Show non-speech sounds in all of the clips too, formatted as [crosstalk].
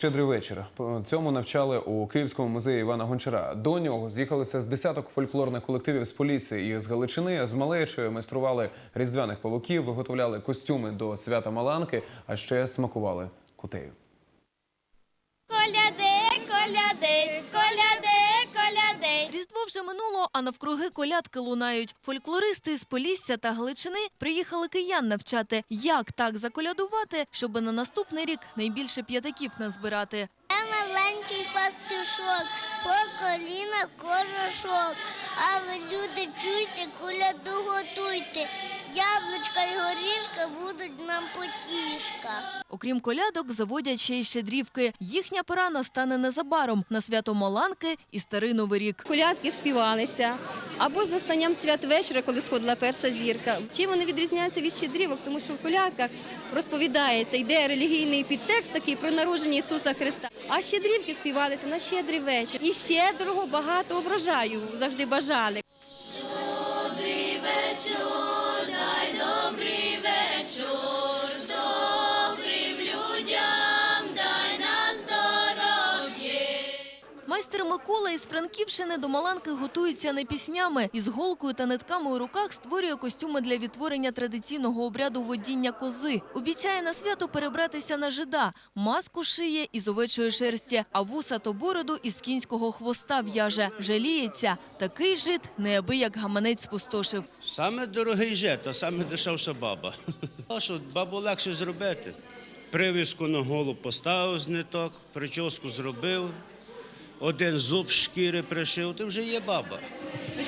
Щедрий вечір. Цьому навчали у Київському музеї Івана Гончара. До нього з'їхалися з десяток фольклорних колективів з Полісся і з Галичини. З малечою майстрували різдвяних павуків, виготовляли костюми до свята Маланки, а ще смакували кутею. Коляди, коляди, коляди, вже минуло, а навкруги колядки лунають. Фольклористи з Полісся та Галичини приїхали киян навчати, як так заколядувати, щоб на наступний рік найбільше п'ятаків назбирати. Я маленький пастушок, по коліна кожушок. А ви, люди, чуйте, коляду готуйте. Яблучка і горішка будуть нам потішка. Окрім колядок, заводять ще й щедрівки. Їхня пора настане незабаром на свято Маланки і Старий Новий рік. Колядки співалися або з настанням святвечора, коли сходила перша зірка. Чим вони відрізняються від щедрівок? Тому що в колядках розповідається, йде релігійний підтекст такий про народження Ісуса Христа. А щедрівки співалися на щедрий вечір. І щедрого багато врожаю завжди бажали. Майстер Микола із Франківщини до Маланки готується не піснями. Із голкою та нитками у руках створює костюми для відтворення традиційного обряду водіння кози. Обіцяє на свято перебратися на жида. Маску шиє із овечої шерсті, а вуса та бороду із кінського хвоста в'яже. Жаліється. Такий жид неабияк гаманець спустошив. Саме дорогий жет, а саме дешевша баба. [laughs] Що бабу легше зробити. Привіску на голову поставив з ниток, прическу зробив, один зуб шкіри пришив, ти вже є баба.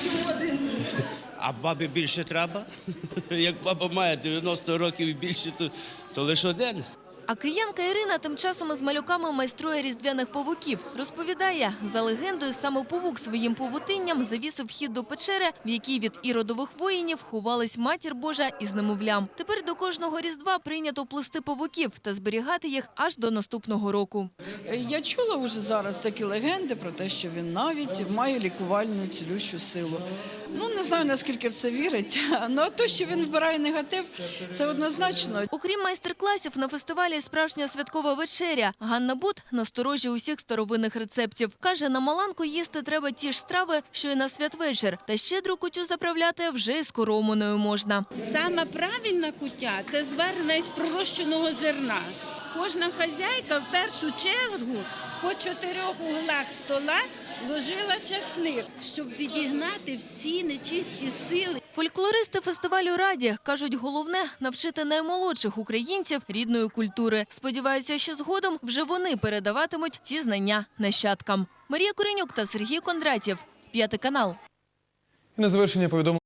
Чому один зуб? А бабі більше треба? [laughs] Як баба має 90 років і більше, то, то лише один. А киянка Ірина тим часом із малюками майструє різдвяних павуків. Розповідає, за легендою, саме павук своїм павутинням завісив вхід до печери, в якій від іродових воїнів ховались матір Божа із немовлям. Тепер до кожного різдва прийнято плести павуків та зберігати їх аж до наступного року. Я чула вже зараз такі легенди про те, що він навіть має лікувальну цілющу силу. Ну не знаю наскільки в це вірить. [laughs] Ну а то, що він вбирає негатив, це однозначно. Окрім майстер-класів, на фестивалі справжня святкова вечеря. Ганна Бут насторожі усіх старовинних рецептів. Каже, на Маланку їсти треба ті ж страви, що й на святвечір. Та щедру кутю заправляти вже із коромоною можна. Саме правильна куття це зварена із пророщеного зерна. Кожна хазяйка в першу чергу по чотирьох углах стола ложила часник, щоб відігнати всі нечисті сили. Фольклористи фестивалю раді кажуть, головне навчити наймолодших українців рідної культури. Сподіваються, що згодом вже вони передаватимуть ці знання нащадкам. Марія Коренюк та Сергій Кондратів, п'ятий канал. І на завершення повідомлення.